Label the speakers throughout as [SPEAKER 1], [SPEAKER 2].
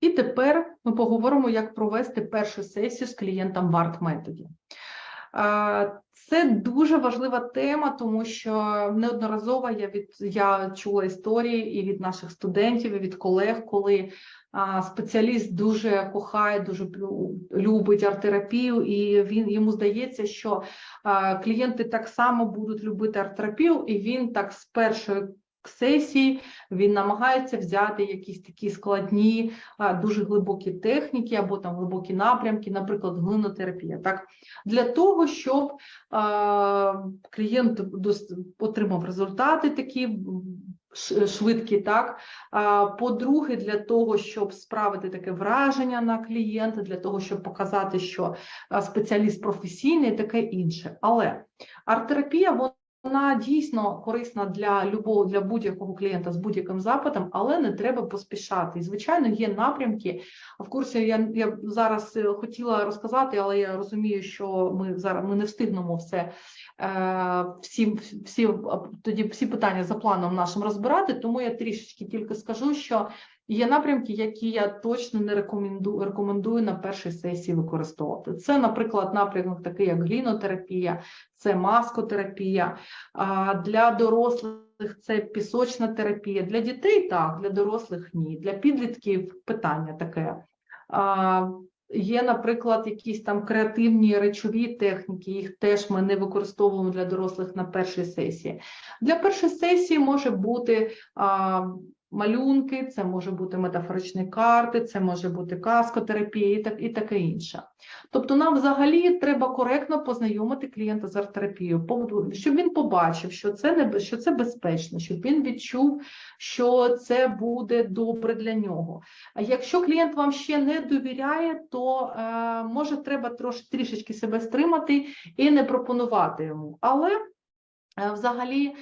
[SPEAKER 1] І тепер ми поговоримо, як провести першу сесію з клієнтом в арт-методі. Е, Це дуже важлива тема, тому що неодноразово я від я чула історії і від наших студентів, і від колег, коли а, спеціаліст дуже кохає, дуже любить арт-терапію, і він йому здається, що а, клієнти так само будуть любити арт-терапію, і він так з першої сесії він намагається взяти якісь такі складні, дуже глибокі техніки або там глибокі напрямки, наприклад, глинотерапія. Так для того, щоб клієнт отримав результати такі швидкі, так по-друге, для того, щоб справити таке враження на клієнта, для того, щоб показати, що спеціаліст професійний, таке інше. Але арт-терапія вона дійсно корисна для любого для будь-якого клієнта з будь-яким запитом, але не треба поспішати. І звичайно, є напрямки. В курсі я, я зараз е, хотіла розказати, але я розумію, що ми зараз ми не встигнемо все е, всі, всі тоді всі питання за планом нашим розбирати. Тому я трішечки тільки скажу, що є напрямки, які я точно не рекомендую, рекомендую на першій сесії використовувати. Це, наприклад, напрямок такий, як глінотерапія, це маскотерапія. Для дорослих це пісочна терапія. Для дітей так, для дорослих ні. Для підлітків питання таке. Є, наприклад, якісь там креативні речові техніки, їх теж ми не використовуємо для дорослих на першій сесії. Для першої сесії може бути малюнки, це може бути метафоричні карти, це може бути каскотерапія і, так, і таке інше. Тобто нам взагалі треба коректно познайомити клієнта з арт-терапією, щоб він побачив, що це не що це безпечно, щоб він відчув, що це буде добре для нього. А якщо клієнт вам ще не довіряє, то е, може треба трош, трішечки себе стримати і не пропонувати йому. Але Взагалі,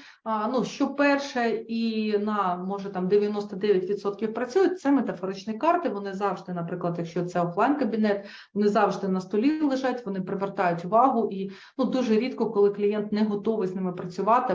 [SPEAKER 1] ну що перше і на може там 99% працюють, це метафоричні карти. Вони завжди, наприклад, якщо це офлайн кабінет, вони завжди на столі лежать, вони привертають увагу, і ну дуже рідко, коли клієнт не готовий з ними працювати